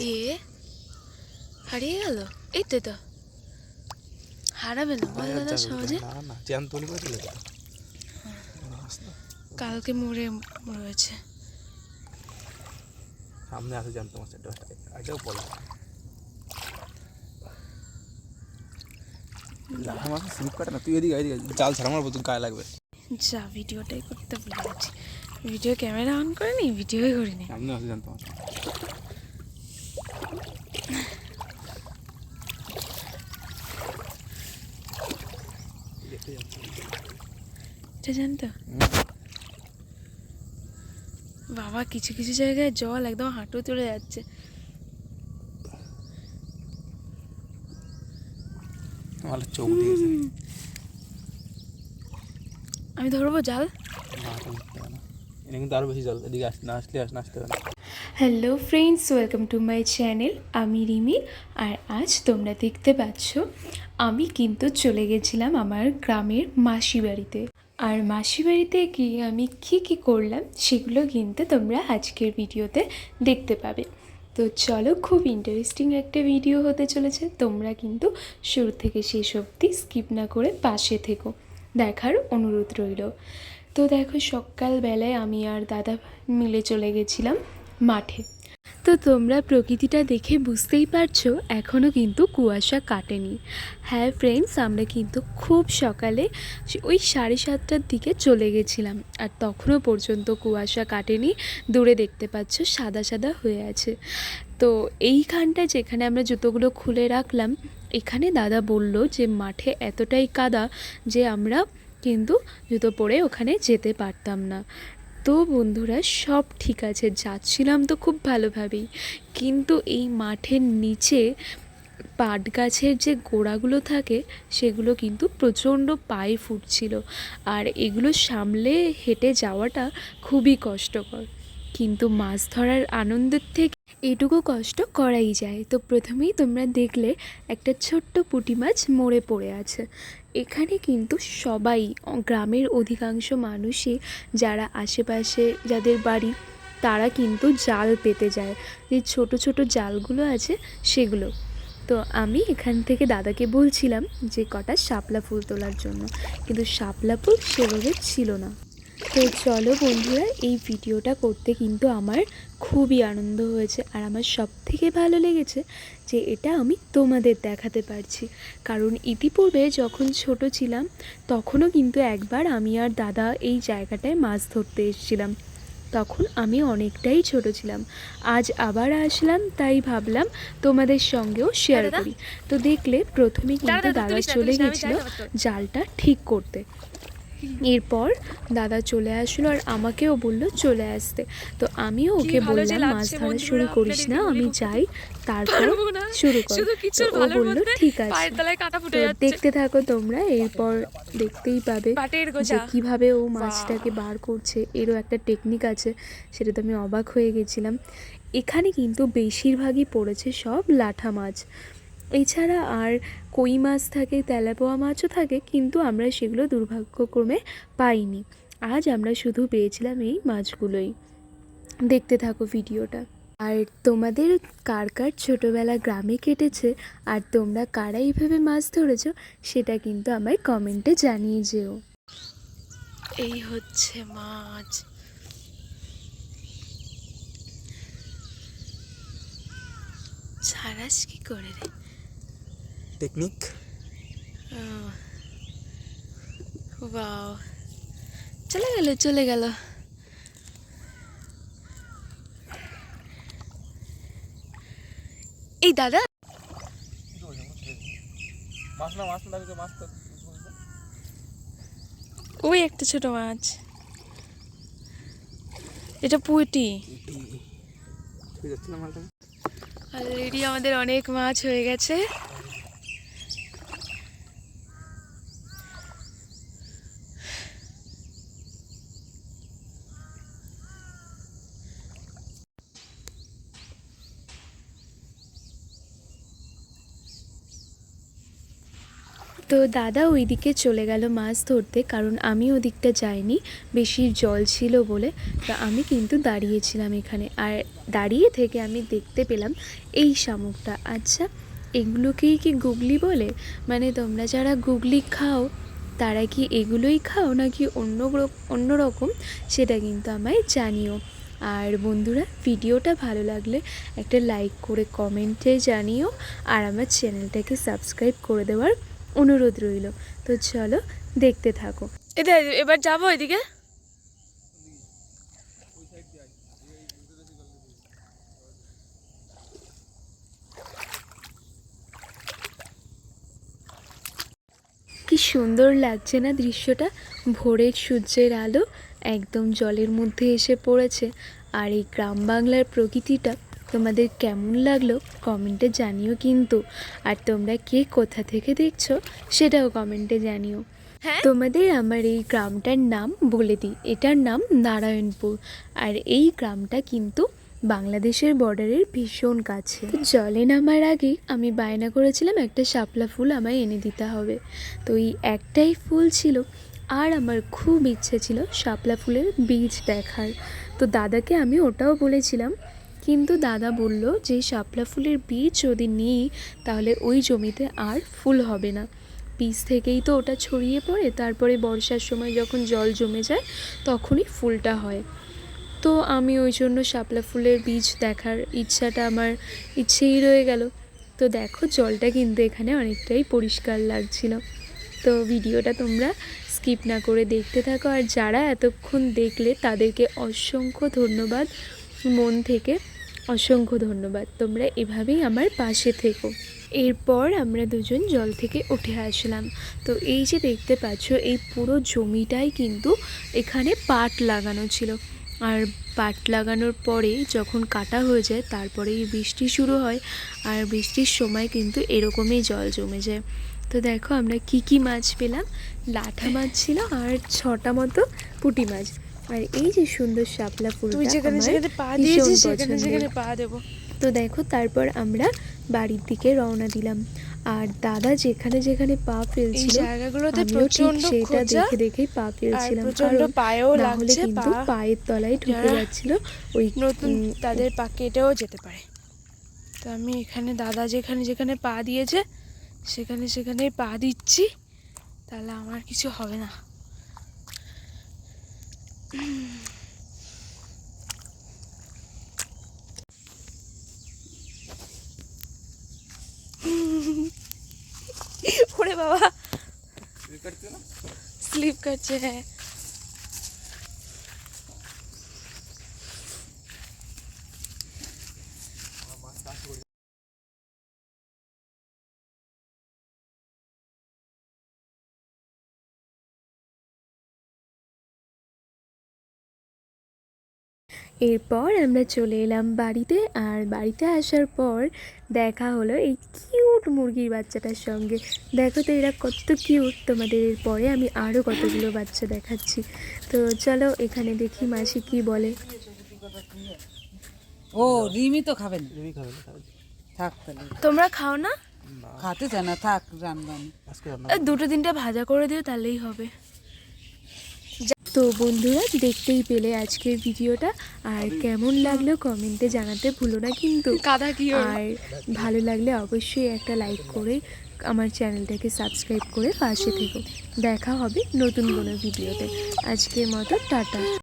এ? হারিয়ে গেল? এই তো তো। হারাবে না বল দাদা সহজে? কালকে মরে রয়েছে সামনে আসে জ্যান্ত মাছ এটা এটাও বলা স্লিপ কাটে না তুই এদিকে এদিকে জাল ছাড়া আমার গায়ে লাগবে। যা ভিডিওটাই করতে ভুলে গেছি। ভিডিও ক্যামেরা অন করিনি ভিডিওই করিনি। সামনে আসে মাছ এটা জানতো? বাবা কিছু কিছু জায়গায় জল একদম হাঁটু চলে যাচ্ছে। আমার চোখ দিয়েছে আমি ধরবো জাল? না এটা কিন্তু আরও বেশি জল। এদিকে আস না আসলে আসতে হবে না। Hello friends welcome to my channel আমি রিমি আর আজ তোমরা দেখতে পাচ্ছ, আমি কিন্তু চলে গেছিলাম আমার গ্রামের মাসি বাড়িতে। আর মাসি বাড়িতে গিয়ে আমি কি কি করলাম সেগুলো কিন্তু তোমরা আজকের ভিডিওতে দেখতে পাবে। তো চলো খুব ইন্টারেস্টিং একটা ভিডিও হতে চলেছে, তোমরা কিন্তু শুরু থেকে শেষ অবধি স্কিপ না করে পাশে থেকো, দেখার অনুরোধ রইল। তো দেখো সকালবেলায় আমি আর দাদা মিলে চলে গেছিলাম মাঠে। তো তোমরা প্রকৃতিটা দেখে বুঝতেই পারছ এখনও কিন্তু কুয়াশা কাটেনি। হ্যাঁ ফ্রেন্ডস আমরা কিন্তু খুব সকালে ওই সাড়ে সাতটার দিকে চলে গেছিলাম। আর তখনও পর্যন্ত কুয়াশা কাটেনি, দূরে দেখতে পাচ্ছ সাদা সাদা হয়ে আছে। তো এইখানটা যেখানে আমরা জুতোগুলো খুলে রাখলাম, এখানে দাদা বলল যে মাঠে এতটাই কাদা যে আমরা কিন্তু জুতো পরে ওখানে যেতে পারতাম না। তো বন্ধুরা, সব ঠিক আছে, যাচ্ছিলাম তো খুব ভালোভাবেই। কিন্তু এই মাঠের নিচে পাট গাছের যে গোড়াগুলো থাকে, সেগুলো কিন্তু প্রচণ্ড পায়ে ফুটছিল। আর এগুলো সামলে হেঁটে যাওয়াটা খুবই কষ্টকর। কিন্তু মাছ ধরার আনন্দের থেকে এটুকু কষ্ট করাই যায়। তো প্রথমেই তোমরা দেখলে একটা ছোট্ট পুঁটি মাছ মরে পড়ে আছে। এখানে কিন্তু সবাই, গ্রামের অধিকাংশ মানুষই, যারা আশেপাশে যাদের বাড়ি, তারা কিন্তু জাল পেতে যায়। যে ছোট ছোট জালগুলো আছে সেগুলো। তো আমি এখান থেকে দাদাকে বলছিলাম যে কটা শাপলা ফুল তোলার জন্য। কিন্তু শাপলা ফুল সেভাবে ছিল না। তো চলো বন্ধুরা এই ভিডিওটা করতে কিন্তু আমার খুবই আনন্দ হয়েছে আর আমার সব থেকে ভালো লেগেছে যে এটা আমি তোমাদের দেখাতে পারছি। কারণ ইতিপূর্বে যখন ছোট ছিলাম তখনও কিন্তু একবার আমি আর দাদা এই জায়গাটায় মাছ ধরতে এসেছিলাম। তখন আমি অনেকটাই ছোট ছিলাম। আজ আবার আসলাম তাই ভাবলাম তোমাদের সঙ্গেও শেয়ার করি। তো দেখলে প্রথমে কিন্তু দাদা চলে গেছিল জালটা ঠিক করতে। এরপর দাদা চলে আসলো আর আমাকেও বলল চলে আসতে। তো আমিও ওকে বললাম মাছ ধরা শুরু করিস না আমি যাই। তারপর শুরু কর। ও বলল ঠিক আছে। তো দেখতে থাকো তোমরা এরপর দেখতেই পাবে যে কীভাবে ও মাছটাকে বার করছে। এরও একটা টেকনিক আছে সেটা তো আমি অবাক হয়ে গেছিলাম। এখানে কিন্তু বেশিরভাগই পড়েছে সব লাঠা মাছ। এছাড়া আর কই মাছ থাকে, তেলাপোয়া মাছও থাকে, কিন্তু আমরা সেগুলো দুর্ভাগ্যক্রমে পাইনি। আজ আমরা শুধু পেয়েছিলাম এই মাছগুলোই। দেখতে থাকো ভিডিওটা। আর তোমাদের কার কার ছোটোবেলা গ্রামে কেটেছে, আর তোমরা কারা এইভাবে মাছ ধরেছ, সেটা কিন্তু আমায় কমেন্টে জানিয়ে যেও। এই হচ্ছে মাছ। ছাড়াস কি করে রে? টেকনিক বাও চলে গেল চলে গেল। এই দাদা। ওই একটা ছোট মাছ। এটা পুঁটি। অলরেডি আমাদের অনেক মাছ হয়ে গেছে। তো দাদা ওইদিকে চলে গেল মাছ ধরতে, কারণ আমি ওদিকটা যাইনি। বেশি জল ছিল বলে। তো আমি কিন্তু দাঁড়িয়েছিলাম এখানে। আর দাঁড়িয়ে থেকে আমি দেখতে পেলাম এই শামুকটা। আচ্ছা এগুলোকেই কি গুগলি বলে? মানে তোমরা যারা গুগলি খাও, তারা কি এগুলোই খাও নাকি অন্য অন্য রকম? সেটা কিন্তু আমায় জানিও। আর বন্ধুরা, ভিডিওটা ভালো লাগলে একটা লাইক করে কমেন্টে জানিও। আর আমার চ্যানেলটাকে সাবস্ক্রাইব করে দেওয়ার অনুরোধ রইল। তো চলো দেখতে থাকো। এটা এবার যাব এদিকে কি সুন্দর লাগছে না দৃশ্যটা? ভোরের সূর্যের আলো একদম জলের মধ্যে এসে পড়েছে। আর এই গ্রাম বাংলার প্রকৃতিটা তোমাদের কেমন লাগল কমেন্টে জানিও কিন্তু। আর তোমরা কে কোথা থেকে দেখছ সেটাও কমেন্টে জানিও। হ্যাঁ? তোমাদের আমার এই গ্রামটার নাম বলে দিই। এটার নাম নারায়ণপুর। আর এই গ্রামটা কিন্তু বাংলাদেশের বর্ডারের ভীষণ কাছে। জলে নামার আগে আমি বায়না করেছিলাম একটা শাপলা ফুল আমায় এনে দিতে হবে। তো এই একটাই ফুল ছিল। আর আমার খুব ইচ্ছে ছিল শাপলা ফুলের বীজ দেখার। তো দাদাকে আমি ওটাও বলেছিলাম কিন্তু দাদা বলল, যে শাপলা ফুলের বীজ যদি নিই, তাহলে ওই জমিতে আর ফুল হবে না। বীজ থেকেই তো ওটা ছড়িয়ে পড়ে, তারপরে বর্ষার সময় যখন জল জমে যায়, তখনই ফুলটা হয়। তো আমি ওই জন্য শাপলা ফুলের বীজ দেখার ইচ্ছাটা আমার ইচ্ছেই রয়ে গেল। তো দেখো, জলটা কিন্তু এখানে অনেকটাই পরিষ্কার লাগছিল। তো ভিডিওটা তোমরা স্কিপ না করে দেখতে থাকো। আর যারা এতক্ষণ দেখলে, তাদেরকে অসংখ্য ধন্যবাদ। মন থেকে অসংখ্য ধন্যবাদ। তোমরা এভাবেই আমার পাশে থেকো। এরপর আমরা দুজন জল থেকে উঠে আসলাম। তো এই যে দেখতে পাচ্ছ, এই পুরো জমিটাই কিন্তু এখানে পাট লাগানো ছিল। আর পাট লাগানোর পরে যখন কাটা হয়ে যায়, তারপরেই বৃষ্টি শুরু হয়। আর বৃষ্টির সময় কিন্তু এরকমই জল জমে যায়। তো দেখো আমরা কি কি মাছ পেলাম? লাঠা মাছ ছিল আর ছটা মতো পুঁটি মাছ। আর এই যে সুন্দর শাপলা ফুল তুই যেখানে যেখানে পা দিয়েছিস সেখানে সেখানে পা দেবো। তো দেখো তারপর আমরা বাড়ির দিকে রওনা দিলাম। আর দাদা যেখানে যেখানে পা এই ফেলছিল জায়গাগুলোতে আমিও ঠিক প্রচণ্ড সেটা দেখে দেখেই পা ফেলছিলাম। প্রচণ্ড কারণ পায়েও না হলে লাগছে কিন্তু পায়ের তলায় ঢুকে যাচ্ছিল ওই নতুন তাদের পা কেটেও যেতে পারে। তো আমি এখানে দাদা যেখানে যেখানে পা দিয়েছে সেখানে সেখানে পা দিচ্ছি। তাহলে আমার কিছু হবে না। ওরে বাবা স্লিপ করছে হ্যাঁ এরপর আমরা চলে এলাম বাড়িতে আর বাড়িতে আসার পর দেখা হলো এই কিউট মুরগির বাচ্চাটার সঙ্গে। দেখো তো এরা কত কিউট। তোমাদের এরপরে আমি আরও কতগুলো বাচ্চা দেখাচ্ছি। তো চলো এখানে দেখি মাসি কি বলে। ও রিমি তো খাবে না। তুমি খাবে না খাবে না। থাক তাহলে। তোমরা খাও না? না খাতে চায় না থাক রান্না দুটো তিনটে ভাজা করে দিও তাহলেই হবে। তো বন্ধুরা দেখতেই পেলে আজকের ভিডিওটা। আর কেমন লাগল কমেন্টে জানাতে ভুলো না কিন্তু। কাদা কি আর ভালো লাগলে অবশ্যই একটা লাইক করে আমার চ্যানেলটাকে সাবস্ক্রাইব করে পাশে থেকো। দেখা হবে নতুন কোনো ভিডিওতে। আজকের মতো টাটা।